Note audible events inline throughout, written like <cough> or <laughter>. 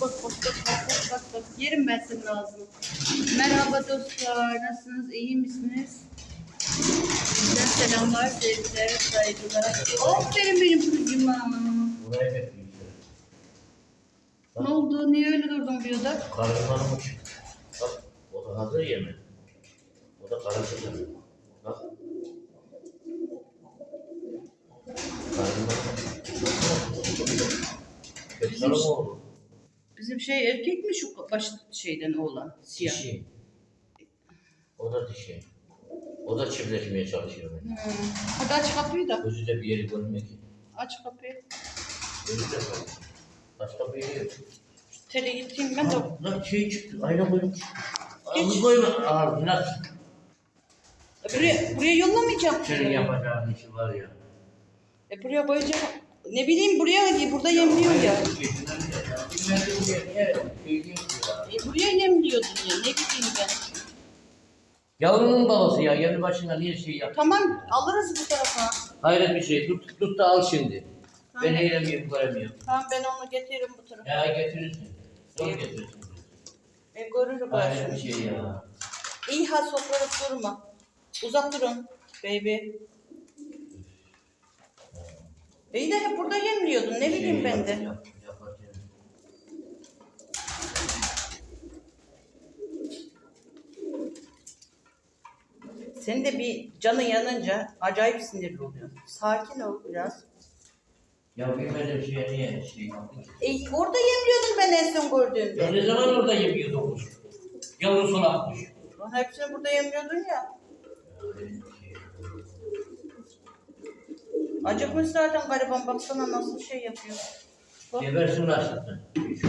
bak bak bak bak bak bak. Yerim ben senin ağzını. Merhaba dostlar. Nasılsınız? İyi misiniz? Sizden selamlar, sevgiler, saygılar. Aferin benim kızıma. Buraya bekliyor. Ne oldu? Niye öyle durdun bir oda? Karışmanın uç. Bak o da hazır yemek. O da karışacak. Bak. Karışmanın Kötü mı oldu? Bizim şey erkek mi şu baş şeyden oğlan? Siyah. Dişi. O da dişi. O da çiftleşmeye çalışıyor. Hmm. Hadi aç kapıyı da. Gözü de bir yeri görmüyor ki. Aç kapıyı. Gözü de böyle. Başka bir yeri yok. Tele gideyim ben de. Lan, lan şey çıktı. Ayna koydum. Ağzı koyma. Ağzına Buraya, buraya yollamayacağım. Senin yapacağın işi var ya. E buraya koyacağım. Ne bileyim buraya burada yemliyor ya. E buraya yemliyordu diye. Ne bileyim ben. Yavrunun babası ya, yanı başına niye şey yap? Tamam alırız bu tarafa. Hayret bir şey, tut, tut da al şimdi. Ben eylemiyorum, göremiyorum. Tamam ben onu getiririm bu tarafa. Ya getirirsin. Zor getirirsin. E görürüm ben Hayret bir şey ya. İyi ha sofranıp durma. Uzak durun baby. İyi de hep burada yemliyordun. Ne bileyim Şey ben yap, de. yap, Senin de bir canın yanınca acayip sinirli oluyor. Sakin ol biraz. Ya bilmediğim şeye niye şey yaptın? E, orada yemliyordun ben en son Ya gördüğümde. ne zaman orada yemiyordu kuş? Yavrusunu atmış. Lan Hepsini burada yemliyordun ya. Ya şey. Acıkmış zaten gariban baksana nasıl şey yapıyor. Bak. Gebersin değil.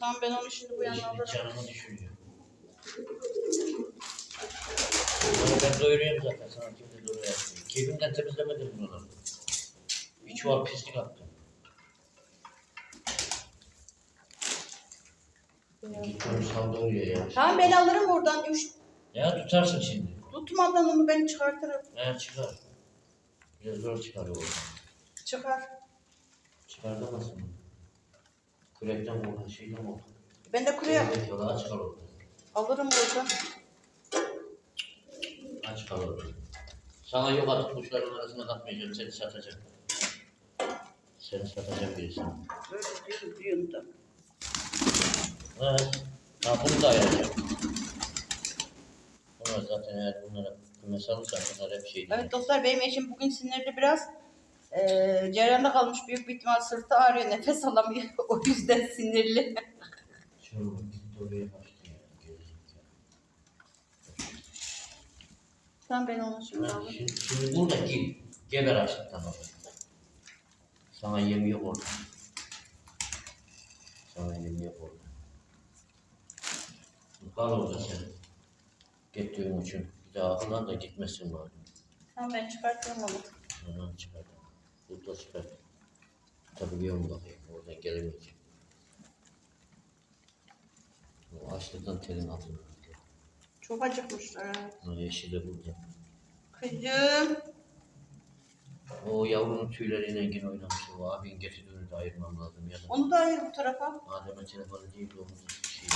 Tamam ben onu şimdi bu yana Şimdi alırım. canımı düşürüyor. Bunu ben doyuruyorum zaten sana kimse doyuruyor. Keyfimden temizlemedim buraları. Bir çuval pislik attım. Git onu saldı oraya ya. Tamam ben alırım oradan. Üç, Ya tutarsın şimdi. tutmadan onu ben çıkartırım. Ya çıkar. Biraz zor çıkar o. Çıkar. Çıkartamazsın. Kürekten vurdu, şeyden vurdu. Ben de kuraya Evet, yola aç kal orada. alırım buradan. Aç kal orada. Sana yok artık kuşların arasına katmayacağım, seni satacağım. Seni satacağım birisi. Böyle diyorum, diyorum da. Evet. Bunu da ayıracağım. Bunlar zaten eğer bunlara kümes alırsan bunlar hep şey değil. Evet dostlar benim eşim bugün sinirli biraz. Ee, ceyranda kalmış büyük bir ihtimal sırtı ağrıyor nefes alamıyor <laughs> o yüzden sinirli. Şunu oraya Tamam ben onu şimdi Ha, alırım. Şimdi, şimdi burada git. Geber açlıktan orada. Sana yem yok orada. Sana yem yok orada. Kal orada sen. Gittiğin için. Bir daha akıllan da gitmesin bari. Tamam ben çıkartıyorum onu. Hemen çıkart. Burada çıkart. Tabii bir yolunu bakayım. Oradan gelemeyeceğim. O açlıktan telin altında. Çok acıkmışlar. ha. Ha, yeşil de burada. Kızım. O yavrunun tüyleriyle yine oynamış. O abin getirdiğini de ayırmam lazım. Ya da Onu da ayır bu tarafa. Adem'e telefonu değil de onun bir şey.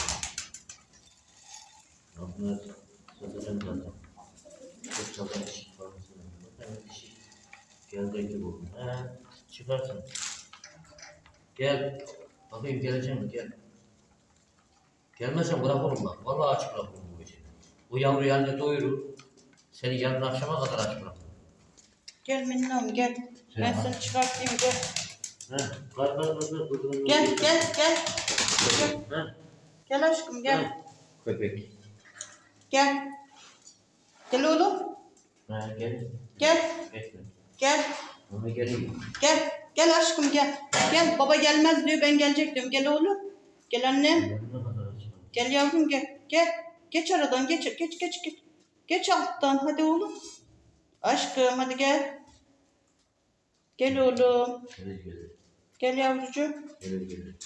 Ya bunlar satacağım zaten. Çok çalan iş var. Evet işi. Geldi gibi bu. He, çıkarsın. Gel. Bakayım geleceğim mi? Gel. Gelmezsen bırakırım bak. Vallahi aç bırakırım bu gece. Bu yavru yanında doyurur. Seni yarın akşama kadar aç bırakırım. Gel Minnom gel. Ben Sen- seni çıkartayım gel. He, kalk kalk kalk. kalk. Gel gel gel. Gel, He, gel aşkım gel. he. Köpek. Gel. Gel oğlum. He, gel. Gel. Bekle. Gel. Geleyim. Gel. Gel aşkım gel. Gel baba gelmez diyor ben gelecek diyorum. Gel oğlum. Gel annem. Gel yavrum gel. Gel. Geç aradan geç geç geç geç. Geç alttan hadi oğlum. Aşkım hadi gel. Gel oğlum. Gelir gelir. Gel yavrucuğum. Gelir gelir.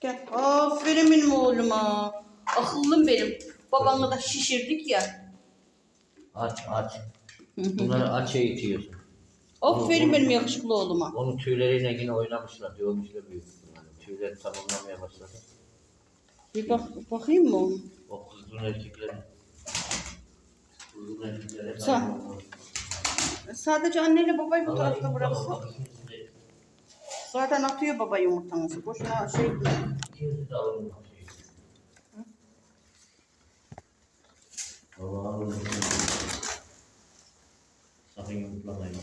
Gel. Aferin benim oğluma. Akıllım benim. Babanla da şişirdik ya. Aç aç. Bunları aç'a itiyorsun. Aferin benim yakışıklı oğluma. Onun tüyleriyle yine oynamışlar. Diyormuşlar büyük. tüyleri tamamlamaya başladı. Bir bak bakayım mı? O kızgın erkeklerin kızgın erkekler hep Sağ- aynı olmalı. Sadece anneyle babayı bu tarafta iyi, bıraksa. bak, ikiniz de- Zaten atıyor baba yumurtanızı. Boşuna şey ikiniz de alın. Vallahi alın. Sakın yumurtlamayın.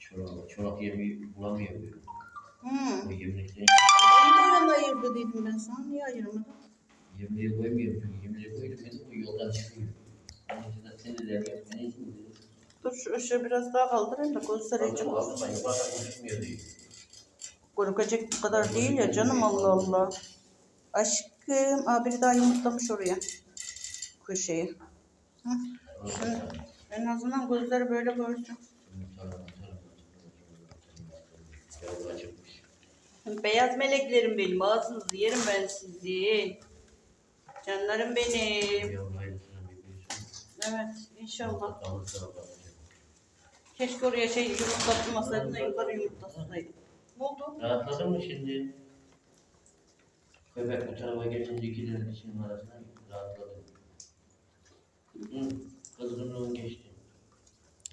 Çorak, çorak yemeği bulamıyor. Hmm. O yemekleri Da yanına ayırdı dedim ben sana. Niye ayırmadın? yemeğe koymuyorum çünkü yemeğe koydum ben o yoldan çıkıyor. Onun için de seni de yapıyorum. Ben için de. Dur şu ışığı biraz daha kaldırayım da olsun. aldım ben yukarıdan konuşmuyor diyor. Korkacak bu kadar değil ya canım Allah Allah. Aşkım. Aa biri daha yumurtlamış oraya. Köşeye. Hı. Şunu, en azından gözleri böyle görsün. Yavru acıkmış. Beyaz meleklerim benim. Ağzınızı yerim ben sizi. Canlarım benim. Evet inşallah. Keşke oraya şey yumurtlatmasaydın da yukarı yumurtlasaydın. Ne oldu? Rahatladın mı şimdi? Köpek bu tarafa geçince ikilerin dişinin arasına rahatladım. Hı, kızgınlığın geçti.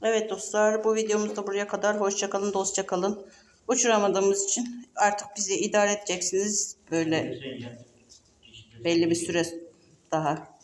Evet dostlar bu videomuz da buraya kadar. Hoşça kalın, dostça kalın. Uçuramadığımız için artık bizi idare edeceksiniz böyle belli bir süre daha.